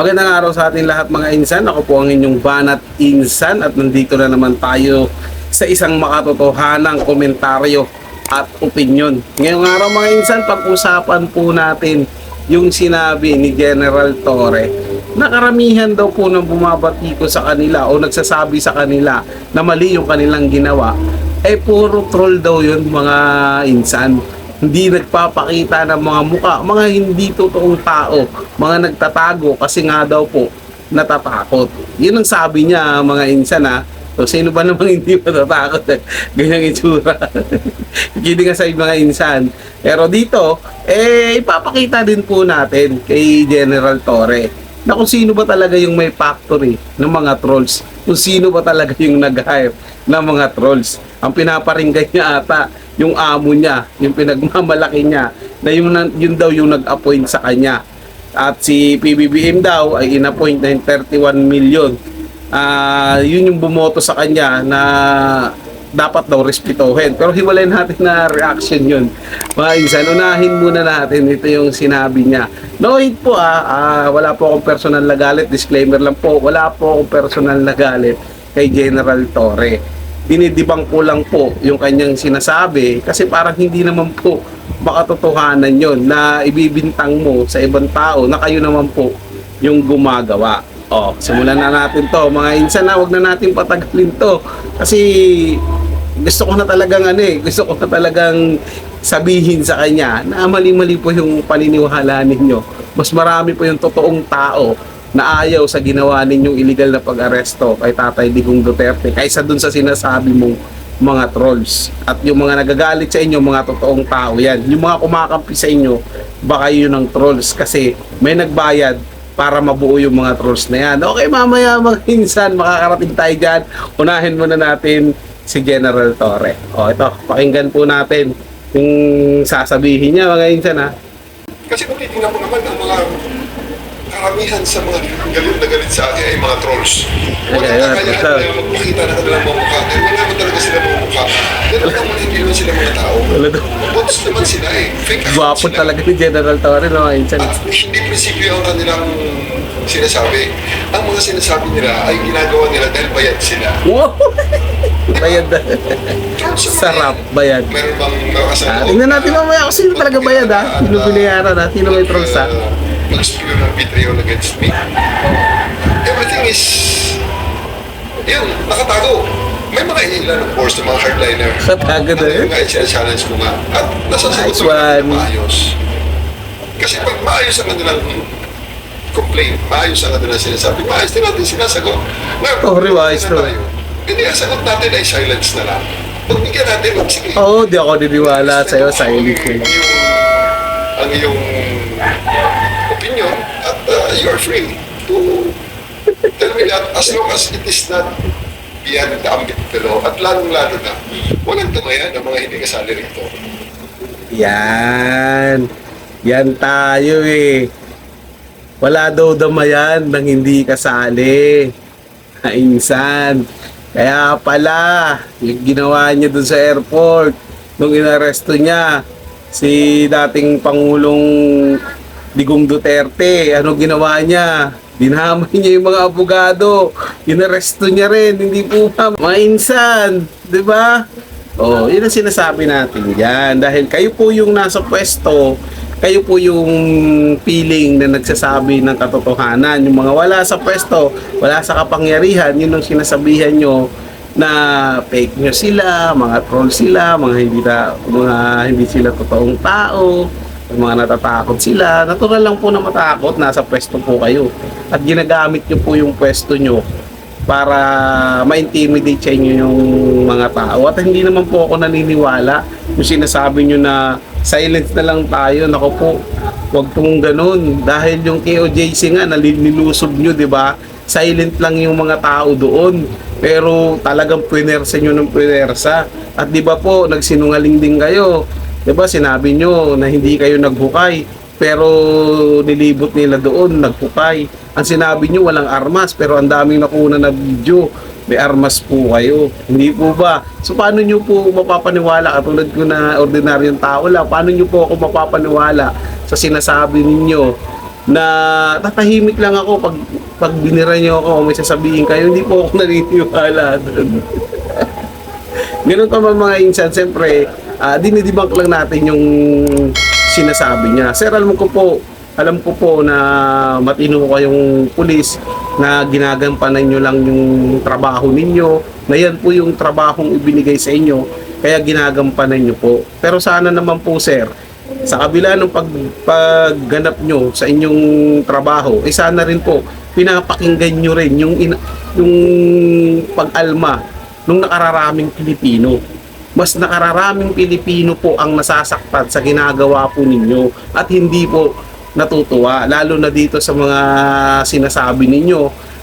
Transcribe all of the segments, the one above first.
Magandang araw sa ating lahat mga insan. Ako po ang inyong banat insan at nandito na naman tayo sa isang makatotohanang komentaryo at opinion. Ngayong araw mga insan, pag-usapan po natin yung sinabi ni General Torre na karamihan daw po ng bumabati ko sa kanila o nagsasabi sa kanila na mali yung kanilang ginawa eh puro troll daw yun mga insan hindi nagpapakita ng mga muka, mga hindi totoong tao, mga nagtatago kasi nga daw po natatakot. Yun ang sabi niya mga insan ha. So sino ba namang hindi matatakot eh? Ganyang itsura. Kidding aside mga insan. Pero dito, eh ipapakita din po natin kay General Torre na kung sino ba talaga yung may factory ng mga trolls. Kung sino ba talaga yung nag-hire ng mga trolls. Ang pinaparinggan niya ata yung amo niya, yung pinagmamalaki niya, na yun, yun daw yung nag-appoint sa kanya. At si PBBM daw ay in-appoint na yung 31 million. Ah, yun yung bumoto sa kanya na dapat daw respetuhin. Pero hiwalay natin na reaction yun. Mga insan, unahin muna natin. Ito yung sinabi niya. No hate po ah, ah, wala po akong personal na galit. Disclaimer lang po, wala po akong personal na galit kay General Torre. Dinidibang ko lang po yung kanyang sinasabi kasi parang hindi naman po makatotohanan yon na ibibintang mo sa ibang tao na kayo naman po yung gumagawa. O, simulan na natin to. Mga insan na, wag na natin patagalin to. Kasi gusto ko na talagang ano eh, gusto ko na talagang sabihin sa kanya na mali-mali po yung paniniwala ninyo. Mas marami po yung totoong tao na ayaw sa ginawa ninyong illegal na pag-aresto kay Tatay Digong Duterte kaysa dun sa sinasabi mong mga trolls. At yung mga nagagalit sa inyo, mga totoong tao yan. Yung mga kumakampi sa inyo, baka yun ang trolls kasi may nagbayad para mabuo yung mga trolls na yan. Okay, mamaya mga insan, makakarating tayo dyan. Unahin muna natin si General Torre. O ito, pakinggan po natin yung sasabihin niya mga insan ha. Kasi kung titingnan mo naman ang mga karamihan sa mga galit na galit sa akin ay mga trolls. Wala Okay, na kaya nila magpakita ng kanilang mga mukha. Dahil wala naman talaga sila mga mukha. Dahil alam mo na hindi naman sila mga tao. Wala. Bots naman sila eh. Fake account Gwapo sila. talaga ni General Torre no, mga insan. At hindi prinsipyo ang kanilang sinasabi. Ang mga sinasabi nila ay ginagawa nila dahil bayad sila. Wow! bayad na. Naman Sarap, yan. bayad. Meron bang nakasama? Ah, tingnan natin mamaya kung sino talaga bayad ha. Sino binayaran ha. Sino may trolls ha. Mag-spew ng vitriol against me. Everything is, yun, nakatago. May mga ilan, of course, ng mga hardliner. Nakatago na yun. nga, challenge ko nga. At nasasagot Nice ko na maayos. Kasi pag maayos ang kanilang complaint, maayos ang kanilang sinasabi, maayos din natin sinasagot. Ngayon, Oh, revise na tayo, Hindi, ang sagot natin ay silence na lang. Pagbigyan natin, sige. Oo, di ako niniwala sa'yo. Silent ko lang. Ang iyong opinion at uh, you are free to tell me that as long as it is not beyond the ambit of the law at lalong-lalo na walang tumayan ng mga hindi kasali rito. Yan. Yan tayo eh. Wala daw damayan nang hindi kasali. Kainsan. Kaya pala, yung ginawa niya dun sa airport, nung inaresto niya, si dating Pangulong Digong Duterte, ano ginawa niya? Dinamay niya yung mga abogado. Inaresto niya rin, hindi po ba? Mga insan, di ba? Oh, yun ang sinasabi natin yan. Dahil kayo po yung nasa pwesto, kayo po yung feeling na nagsasabi ng katotohanan. Yung mga wala sa pwesto, wala sa kapangyarihan, yun ang sinasabihan nyo na fake nyo sila, mga troll sila, mga hindi, ta, mga hindi sila totoong tao, mga natatakot sila. Natural lang po na matakot, nasa pwesto po kayo. At ginagamit nyo po yung pwesto nyo para ma-intimidate sa inyo yung mga tao. At hindi naman po ako naniniwala yung sinasabi nyo na silence na lang tayo. Nako po, wag pong ganun. Dahil yung KOJC nga, nalinilusob nyo, di ba? Silent lang yung mga tao doon. Pero talagang puwersa nyo ng puwersa. At di ba po, nagsinungaling din kayo. Di ba, sinabi nyo na hindi kayo naghukay pero nilibot nila doon, nagpukay. Ang sinabi nyo, walang armas, pero ang daming nakuna na video, may armas po kayo. Hindi po ba? So paano nyo po mapapaniwala, katulad ko na ordinaryong tao lang, paano nyo po ako mapapaniwala sa sinasabi ninyo na tatahimik lang ako pag pag binira niyo ako o may sasabihin kayo, hindi po ako naniniwala doon. Ganun pa mga insan, siyempre, uh, dinidebunk lang natin yung sinasabi niya. Sir, alam ko po, alam ko po na matino kayong pulis na ginagampanan nyo lang yung trabaho ninyo, na yan po yung trabahong ibinigay sa inyo, kaya ginagampanan nyo po. Pero sana naman po, sir, sa kabila ng pag, pagganap nyo sa inyong trabaho, eh sana rin po, pinapakinggan nyo rin yung, ina- yung pag-alma ng nakararaming Pilipino. Mas nakararaming Pilipino po ang nasasaktan sa ginagawa po ninyo at hindi po natutuwa. Lalo na dito sa mga sinasabi ninyo,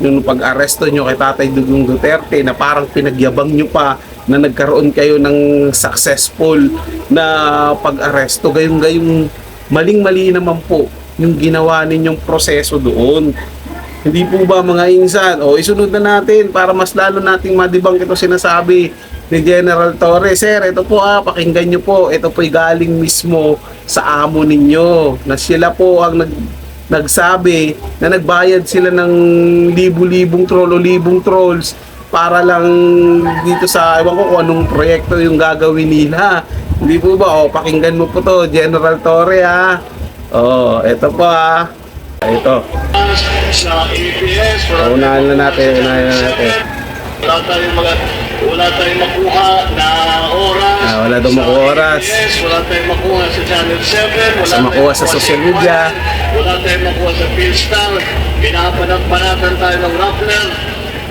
yung pag-aresto nyo kay Tatay Dugong Duterte na parang pinagyabang nyo pa na nagkaroon kayo ng successful na pag-aresto. Gayong-gayong maling-mali naman po yung ginawa ninyong proseso doon. Hindi po ba mga insan? O isunod na natin para mas lalo nating madibang ito sinasabi ni General Torres. Sir, ito po ah, pakinggan nyo po. Ito po'y galing mismo sa amo ninyo. Na sila po ang nag, nagsabi na nagbayad sila ng libu-libong troll o libong trolls para lang dito sa, ewan ko kung anong proyekto yung gagawin nila. Hindi po ba? O, pakinggan mo po to, General Torre ha. O, ito po ha. Ito. sa. Wala Unahan na natin, unahan na natin. Wala tayong mga wala tayong makuha na oras. Ah, wala daw makuha oras. ABS, wala tayong makuha sa Channel 7. Wala Sa makuha sa social media. Wala tayong makuha sa Philstar. Pinapanagpanatan tayo ng Rappler.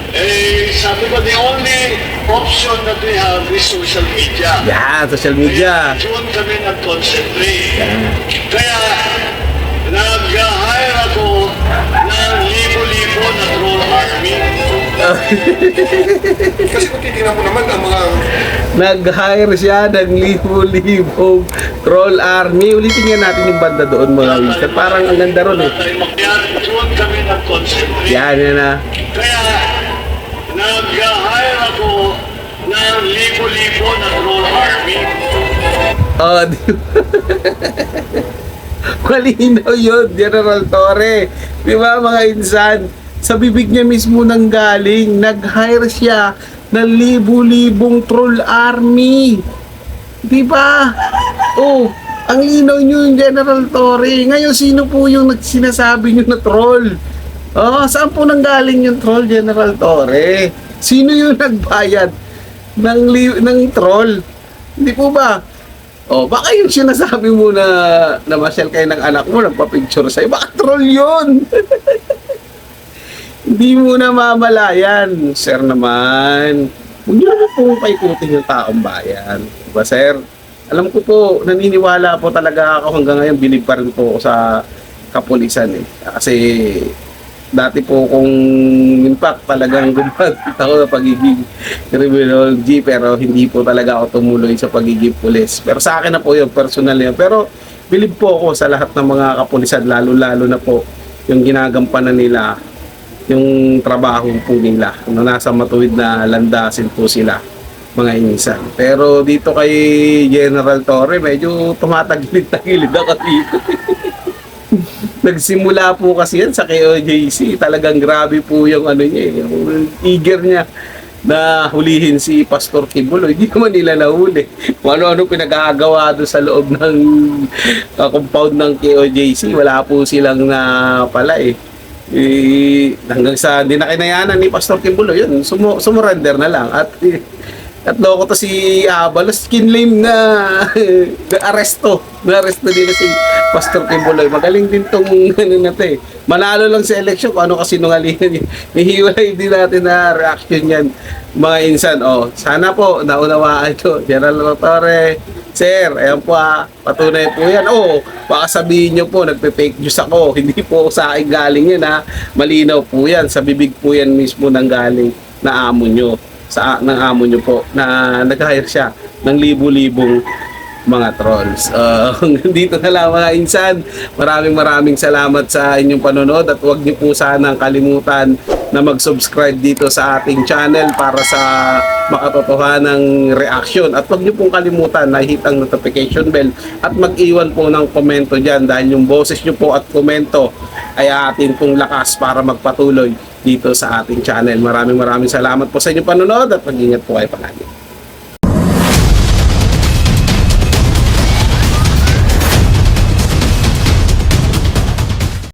Eh, sabi ko, the only option that we have is social media. Yan, social media. Kaya doon kami nag-concentrate. Kaya nag-hire ako ng libo-libo na troll army. Kasi kung titignan mo naman ang mga Nag-hire siya ng libo-libong troll army. Ulitin nga natin yung banda doon mga mister. Parang ang ganda ron eh. Yan, yan na. Kaya nag-hire ako ng libo-libo na troll army. Oh, di Malinaw yun, General Torre. Di ba mga insan? Sa bibig niya mismo nang galing, nag-hire siya ng libu-libong troll army. Di ba? Oh, ang linaw niyo yung General Torre. Ngayon, sino po yung nagsinasabi niyo na troll? Oh, saan po nang galing yung troll, General Torre? Sino yung nagbayad ng, li- ng troll? Hindi po ba? Oh, baka yung sinasabi mo na namasyal kayo ng anak mo, nagpa-picture sa'yo, baka troll yun. Hindi mo na mamalayan, sir naman. Huwag niyo naman pong paikutin yung taong bayan. Diba, sir? Alam ko po, naniniwala po talaga ako hanggang ngayon, bilib pa rin po ako sa kapulisan eh. Kasi dati po kung in fact talagang gumagit ako sa pagiging criminology pero hindi po talaga ako tumuloy sa pagiging pulis. Pero sa akin na po yung personal yun. Pero bilib po ako sa lahat ng mga kapulisan lalo-lalo na po yung ginagampanan nila yung trabaho po nila na nasa matuwid na landasin po sila mga insan. Pero dito kay General Torre, medyo tumatagilid-tagilid ako dito. Nagsimula po kasi yan sa KOJC. Talagang grabe po yung ano niya, eh, yung eager niya na hulihin si Pastor Kibulo. Hindi naman nila nahuli. Kung ano-ano pinagagawa doon sa loob ng uh, compound ng KOJC. Wala po silang na pala eh. Eh hanggang sa hindi na kinayanan ni Pastor Kibulo, yun, sumu- sumurrender na lang. At eh, at loko to si Abalos, kinlaim na na-aresto. Na-aresto nila si Pastor Kimbuloy. Magaling din tong ano na to eh. Manalo lang sa election kung ano kasi nungalingan yun. Hihiwalay din natin na reaction yan mga insan. Oh, sana po naunawaan ko. General Torre, Sir, ayan po ah, patunay po yan. Oh, baka sabihin nyo po, nagpe-fake news ako. Hindi po sa akin galing yan ha. Malinaw po yan. Sa bibig po yan mismo nang galing na amo nyo sa ng amo nyo po na nag-hire siya ng libu-libong mga trolls. Uh, dito na lang mga insan. Maraming maraming salamat sa inyong panonood at huwag niyo po sanang kalimutan na mag-subscribe dito sa ating channel para sa makatotohanang reaction. At huwag niyo pong kalimutan na hit ang notification bell at mag-iwan po ng komento dyan dahil yung boses niyo po at komento ay atin pong lakas para magpatuloy dito sa ating channel. Maraming maraming salamat po sa inyong panonood at mag-ingat po kayo palagi.